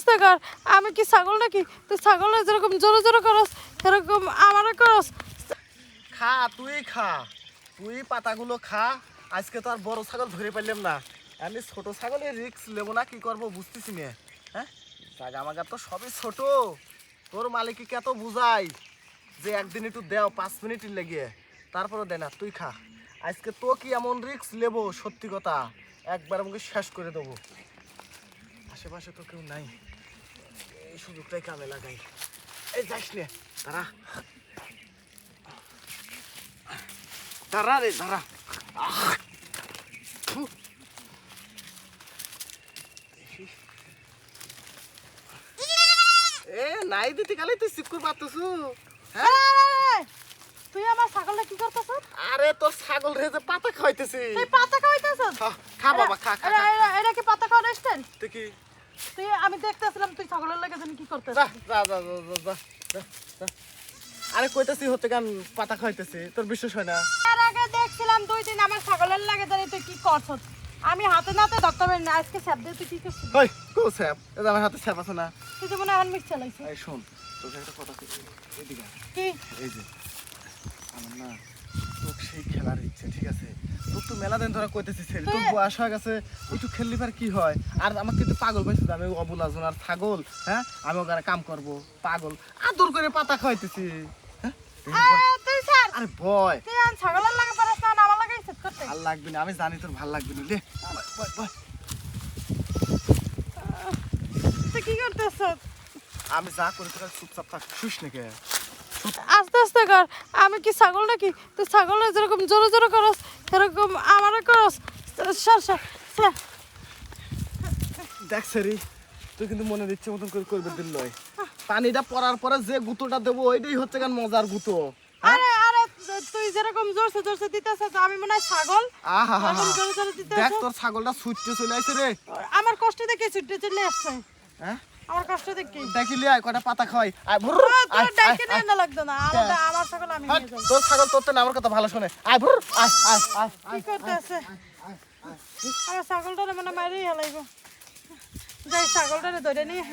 আস্তে কর? আমি কি ছাগল নাকি? তুই ছাগল যেরকম জোরে জোরে করস, সেরকম আমারও করস। খা, তুই খা। তুই পাতাগুলো খা। আজকে তো আর বড় ছাগল ধরে পারলাম না। আমি ছোট ছাগলের রিক্স নেব না, কি করব বুঝতেছি না। হ্যাঁ? জাগা মাগা তো সবই ছোট। তোর মালিককে কত বুঝাই যে একদিন একটু দেও, পাঁচ মিনিট লেগে। তারপরে দে না, তুই খা। আজকে তো কি এমন রিক্স নেব, সত্যি কথা। একবার আমাকে শেষ করে দেবো। আশেপাশে তো কেউ নাই। এই সুযোগটাই কামে লাগাই। এই যাইস নে তারা দাঁড়া রে! থু। এ নাই দিতে কালে তুই সিপকুর পাতছু তুই আমার ছাগলটা কি করতেছ? আরে তোর ছাগল রে যে পাতা খাইতেছি তুই পাতা খাওয়াইতেছ? খা, বাবা খা খা খা। এটা কি পাতা খাওয়ার স্ট্যান্ড তুই কি? তুই আমি দেখতেছিলাম তুই ছাগলের লাগে জানি কি করতেছ যা যা যা যা। আরে কইতাছি হতে গান পাতা খাইতেছি তোর বিশ্বাস হয় না? এর আগে দেখছিলাম দুই দিন আমার ছাগলের লাগে জানি তুই কি করছস। আমি হাতে নাতে ধরতে পারি না আজকে স্যাপ দিয়ে তুই কি করছিস? ওই কো স্যাপ? এটা আমার হাতে স্যাপ আছে না। তুই তো মনে হয় মিক্স চালাইছিস। এই শোন তোকে একটা কথা কইছি এদিকে কি? এই যে আমার না সেই খেলার ইচ্ছে ঠিক আছে? তোর তো মেলা দিন ধরে কইতেছি ছেলে তোর বয়স হয়ে গেছে একটু খেললি পার কি হয়? আর আমার কিন্তু পাগল পাইছিস আমি অবুল আজন আর ছাগল হ্যাঁ? আমি ওখানে কাম করব পাগল। আদর করে পাতা খাইতেছি হ্যাঁ? আরে আরে আন ছাগলের লাগে পারিস না আমার লাগে করতে। ভালো লাগবে না আমি জানি তোর ভালো লাগবে না লে ভয়। কি করতেছ? আমি যা করি তোর চুপচাপ থাক শুস নাকি? আস্তে আস্তে কর। আমি কি ছাগল নাকি? তুই ছাগল যেরকম জোরে জোরে করস সেরকম আমারও করস। সর সর দেখ সেরি তুই কিন্তু মনে দিচ্ছে মতন করে করবে দিল নয় পানিটা পড়ার পরে যে গুঁতোটা দেবো ওইটাই হচ্ছে গান মজার গুঁতো। আরে আরে তুই যেরকম জোরছে জোরছে দিতেছ আমি মনে হয় ছাগল। আহা হা এরকম জোরে জোরে দিতেছ। দেখ তোর ছাগলটা ছুটতে চলে আসছে রে। আমার কষ্ট দেখে ছুটে চলে আসছে। হ্যাঁ? আমার কষ্ট দেখি দেখি লি আয় কটা পাতা খাই আয় ভুর তোর ডাইকে নিয়ে না লাগতো না আমার আমার ছাগল আমি নিয়ে যাব। তোর ছাগল তোর তো না আমার কথা ভালো শুনে। আয় ভুর আয় আয় আয় কি করতেছে? আমার ছাগলটা মানে মারি হেলাইব যাই ছাগলটা ধরে নিয়ে